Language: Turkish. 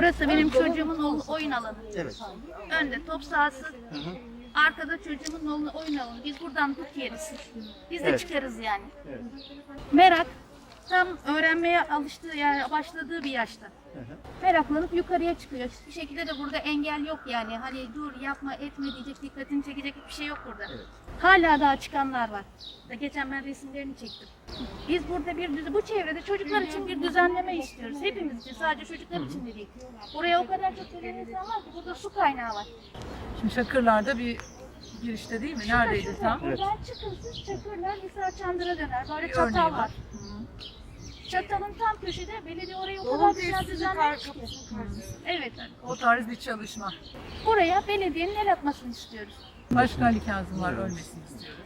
Burası benim çocuğumun oyun alanı. Evet. Önde top sahası, arkada çocuğumun oyun alanı. Biz buradan tut yeriz. Biz de Evet. çıkarız yani. Evet. Merak tam öğrenmeye alıştığı yani başladığı bir yaşta. Meraklanıp yukarıya çıkıyor. Hiçbir şekilde de burada engel yok yani. Hani dur yapma etme diyecek, dikkatini çekecek bir şey yok burada. Hala daha çıkanlar var. Da Geçen ben resimlerini çektim. Biz burada bir düz bu çevrede çocuklar için bir düzenleme istiyoruz. Hepimiz için sadece çocuklar için de değil. Buraya o kadar çok gelen insan var ki burada su kaynağı var. Şimdi Çakırlar'da bir girişte değil mi? Neredeydi Şurada, tam? Evet. Buradan çıkın siz Çakırlar Hisar Çandır'a döner. Böyle Bir çatal örneği var. var. Çatalın tam köşede belediye orayı o Doğum kadar güzel tesisi düzenlemiş ki. kapısının karşısında. Evet. O tarz bir çalışma. Buraya belediyenin el atmasını istiyoruz. Başka Ali Kazım var ölmesini istiyoruz.